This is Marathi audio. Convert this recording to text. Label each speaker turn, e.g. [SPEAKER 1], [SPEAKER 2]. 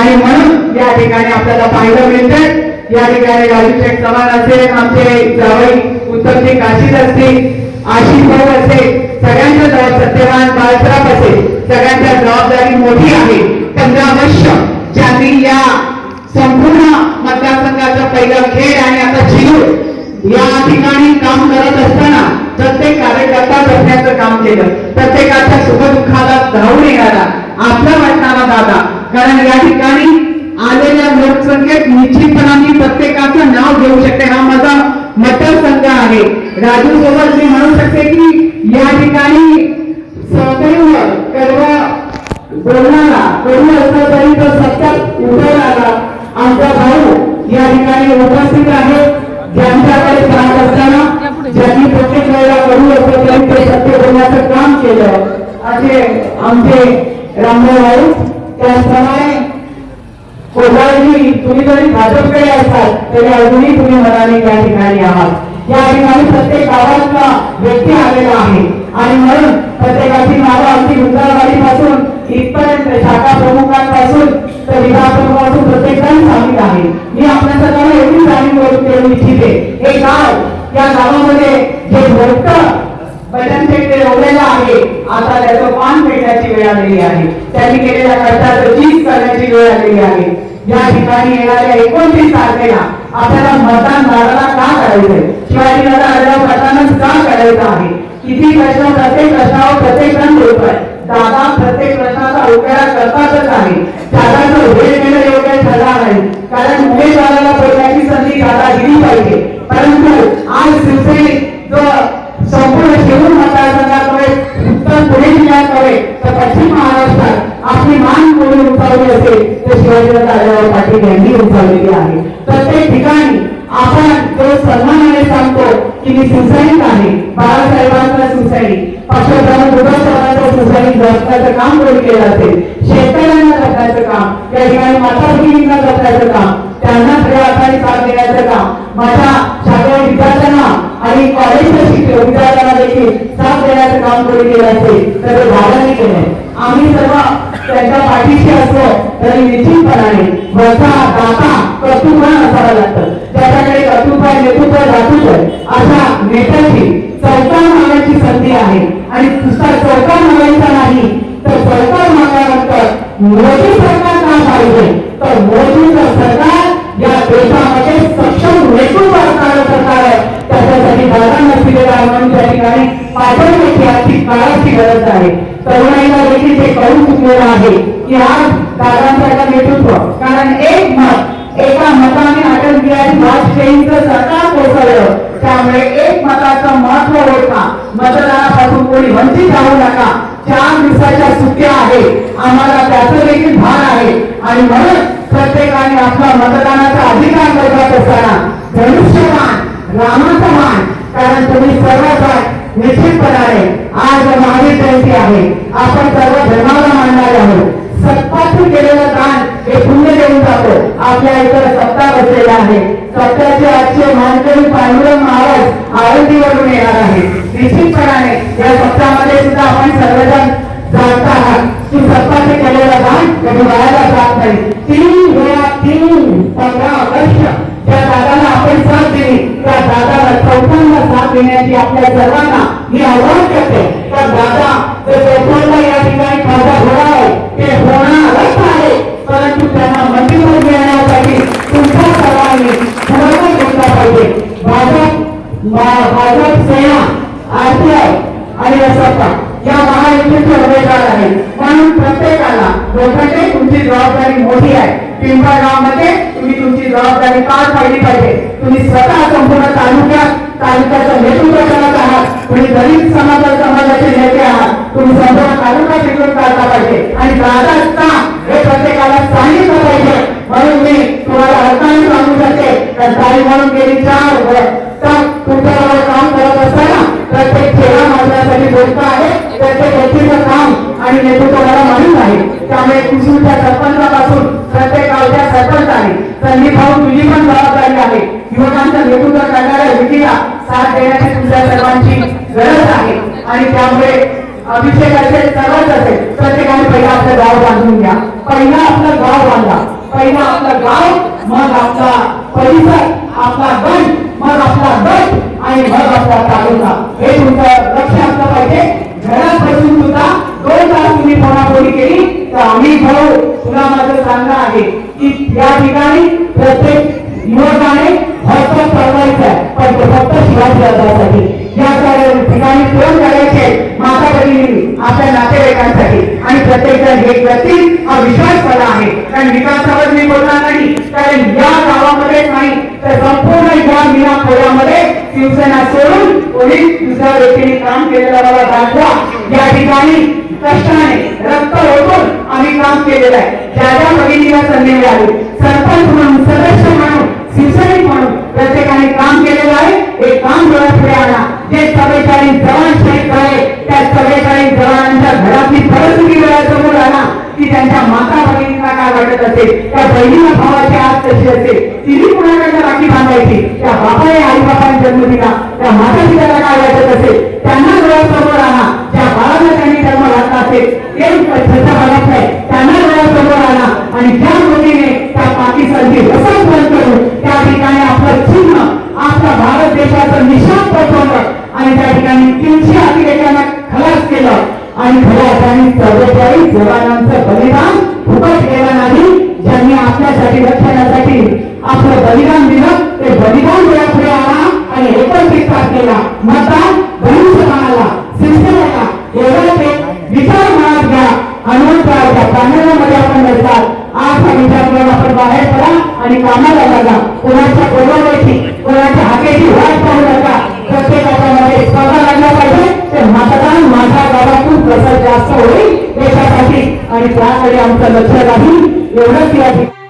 [SPEAKER 1] आणि म्हणून या ठिकाणी आपल्याला पाहायला मिळते या ठिकाणी राजू शेठ चव्हाण असेल आमचे जावई उत्तमजी काशीद असतील आशिष भाऊ असेल सगळ्यांच्या जबाब सत्यवान बाळसराफ असेल सगळ्यांच्या जबाबदारी मोठी आहे. पंधरा वर्ष ज्यांनी या संपूर्ण मतदारसंघाचा पहिला खेळ आणि आता झिरूर या ठिकाणी काम करत असताना प्रत्येक कार्यकर्ता असण्याचं काम केलं. प्रत्येकाच्या सुखदुःखाला धावून येणारा आपला वाटणारा दादा कारण या ठिकाणी आलेल्या लोकसंख्येत निश्चितपणाने प्रत्येकाचं नाव घेऊ शकते. हा माझा मतदारसंघ आहे. राजू सोबत मी म्हणू शकते की या ठिकाणी सदैव कर्वा बोलणारा करू असला तरी तो सत्यात उभं आमचा भाऊ या ठिकाणी उपस्थित आहे. ज्यांच्याकडे पाहत असताना ज्यांनी प्रत्येक वेळेला करू असलं तरी ते सत्य बोलण्याचं काम केलं. असे आमचे रामभाऊ भाऊ त्याचप्रमाणे कोल्हाजी तुम्ही जरी भाजपकडे असाल तरी अजूनही तुम्ही मनाने या ठिकाणी आहात. या ठिकाणी प्रत्येक गावातला व्यक्ती आलेला आहे. आणि म्हणून प्रत्येकाची नावं अगदी गुंजारवाडीपासून इथपर्यंत शाखा प्रमुखांपासून तर विभागप्रमुखांपासून प्रत्येक जण सामील आहे. मी आपल्या सगळ्यांना एवढी जाणीव करून देऊ इच्छिते. हे गाव या गावामध्ये जे मोठं बटन पेट रोवलेला आहे. आता त्याचं पान फेडण्याची वेळ आलेली आहे. त्यांनी केलेल्या खर्चाचं चीज करण्याची वेळ आलेली आहे. या ठिकाणी येणाऱ्या एकोणतीस तारखेला आपल्याला मतदान दाराला का करायचंय? शिवाजीनगर दादा आल्यावर मतदानच का करायचं आहे? किती प्रश्न प्रत्येक प्रश्नावर प्रत्येक जण बोलतोय दादा प्रत्येक प्रश्नाचा उकेडा करतातच आहे. दादाचं वेळ देणं योग्य आढळराव पाटील यांनी आहे. प्रत्येक ठिकाणी आपण जो सन्मानाने सांगतो की मी शिवसैनिक आहे. बाळासाहेबांचा शिवसैनिक पक्षप्रमुख उद्धव साहेबांचा जपण्याचं काम कोणी केलं असेल? शेतकऱ्यांना जपण्याचं काम. या ठिकाणी माता भगिनींना जपण्याचं काम. त्यांना खऱ्या अर्थाने साथ देण्याचं काम. माझ्या शालेय विद्यार्थ्यांना आणि कॉलेजच्या शिक्षक विद्यार्थ्यांना देखील साथ देण्याचं काम कोणी केलं असेल? तर त्याच्या पाठीशी असलो तरी निश्चितपणाने वरचा दाता कर्तृत्वान असावा लागतं. त्याच्याकडे कर्तृत्व आहे नेतृत्व आहे, दातृत्व अशा नेत्याची चौकार मागण्याची संधी आहे. आणि दुसरा चौकार मागायचा नाही तर सरकार मागल्यानंतर मोदी सरकार का पाहिजे? तर मोदीचं सरकार या देशामध्ये सक्षम नेतृत्व असणारं सरकार आहे. त्याच्यासाठी दादांना दिलेला म्हणून त्या ठिकाणी आपण पाठवण्याची आजची काळाची गरज आहे. तरुणाईला देखील ते कळून चुकलेलं आहे की आज दादांचं नेतृत्व कारण एक मत एका मताने अटल बिहारी वाजपेयींचं सरकार कोसळलं. त्यामुळे एक मताचं महत्त्व ओळखा. मतदानापासून कोणी वंचित राहू नका. चार दिवसाच्या सुट्ट्या आहे आम्हाला त्याचं देखील भान आहे. आणि म्हणून प्रत्येकाने आपला मतदानाचा अधिकार बजावत असताना धनुष्यमान रामाचा मान कारण तुम्ही सर्वजण निश्चितपणाने आज महावीर जयंती आहे. आपण सर्व धर्माला मानणारे आहोत. सत्तातून केलेलं दान हे पुण्य देऊन जातो. आपल्या इतर सत्ता बसलेला आहे. सत्याचे आजचे मानकरी पांडुरंग महाराज आळंदीवरून येणार आहे. निश्चितपणाने या सत्तामध्ये सुद्धा आपण सर्वजण जाणता आहात. की सत्ताचे केलेलं दान कधी वायाला जात नाही. तीन वेळा तीन पंधरा वर्ष त्या दादाला चौथ्यांदा साथ देण्याची आपल्या सर्वांना मी आव्हान करते तर दादा, जे चौथ्यांदा या ठिकाणी खासदार होणार आहे, ते होणारच आहे. परंतु त्यांना मंत्रिपद मिळण्यासाठी तुमच्या सर्वांनी पुढाकार घेतला पाहिजे. भाजप भाजप सेना आरपीआय आणि सत्ता या महायुतीचे उमेदवार आहे म्हणून प्रत्येकाला लोकांनी तुमची जबाबदारी मोठी आहे. पिंपळगावमध्ये तुम्ही तुमची जबाबदारी पार पाडली पाहिजे. तुम्ही स्वतः तुम्ही दलित समाजा समाजाचे नेते आहात तुम्ही संपूर्ण तालुका टिकून काढला पाहिजे. आणि दादा का हे प्रत्येकाला सांगितलं पाहिजे. म्हणून मी तुम्हाला अर्थाने सांगू शकते तर ताई म्हणून गेली चार वर्ष. तुमच्याबरोबर काम करत असताना प्रत्येक सेवा माझ्यासाठी गोष्ट आहे प्रत्येक व्यक्तीचं काम आणि नेतृत्व मला माहीत आहे त्यामुळे कुसूरच्या सरपंचापासून प्रत्येक गावच्या सरपंच आहे संधी भाऊ तुझी पण जबाबदारी आहे. युवकांचं नेतृत्व करणाऱ्या व्यक्तीला साथ देण्याची तुमच्या सर्वांची गरज आहे. आणि त्यामुळे अभिषेक असेल सर्वच असेल प्रत्येकाने पहिला आपलं गाव बांधून घ्या. पहिला आपलं गाव बांधा. पहिला आपलं गाव मग आपला परिसर आपला गट मग आपला गट आणि मग आपला तालुका. हे तुमचं लक्ष असलं पाहिजे. घरात बसून सुद्धा दोन तास तुम्ही फोनाफोनी केली तर आम्ही भाऊ तुला माझं सांगणं आहे की या ठिकाणी प्रत्येक युवकाने हॉस्पिटल चालवायचं आहे पण ते फक्त शिवाजी राजासाठी. या सर्व ठिकाणी फोन करायचे माता भगिनी आपल्या नातेवाईकांसाठी. आणि प्रत्येक जण हे करतील हा विश्वास मला आहे. कारण विकासावर मी बोलणार नाही. कारण या गावामध्येच नाही तर संपूर्ण या मीना खोऱ्यामध्ये शिवसेना सोडून कोणी दुसऱ्या व्यक्तीने काम केलेलं मला दाखवा. या ठिकाणी कष्टाने रक्त ओढून आम्ही काम केलेलं आहे. ज्या ज्या भगिनीला संधी मिळाली. सरपंच म्हणून सदस्य म्हणून शिवसैनिक म्हणून प्रत्येकाने काम केलेलं आहे. हे काम डोळ्यापुढे आणा. ते चव्वेचाळीस जवान शहीद झाले त्या चव्वेचाळीस जवानांच्या घरातली परिस्थिती डोळ्यासमोर आला की त्यांच्या माता भगिनींना काय वाटत असेल? त्या बहिणीला भावाची आज कशी असेल? तिने कुणाकडनं राखी बांधायची? त्या बापाने आई बापाने जन्म दिला. त्या माता पित्याला काय वाटत असेल? त्यांना डोळ्यासमोर आणा. ज्या बाळाला त्यांनी जन्म घातला असेल ते आणि खऱ्या अर्थाने चव्वेचाळीस जवानांचं बलिदान फुकट गेलं नाही ज्यांनी आपल्यासाठी रक्षणासाठी आपलं बलिदान दिलं ते बलिदान वेळा पुढे आला आणि एकोणतीस केला. मतदान भविष्यकाळाला शिवसेनेला एवढं ते विचार मनात घ्या. हनुमंतरावच्या पॅनलमध्ये आपण बसतात. आज हा विचार करून आपण बाहेर पडा आणि कामाला लागा कोणाच्या बोलवण्याची कोणाच्या हाकेची वाट पाहू नका. प्रत्येकाच्या मध्ये स्पर्धा लागला पाहिजे. होईल देशासाठी. आणि त्याकडे आमचं लक्ष राहील. एवढंच या ठिकाणी.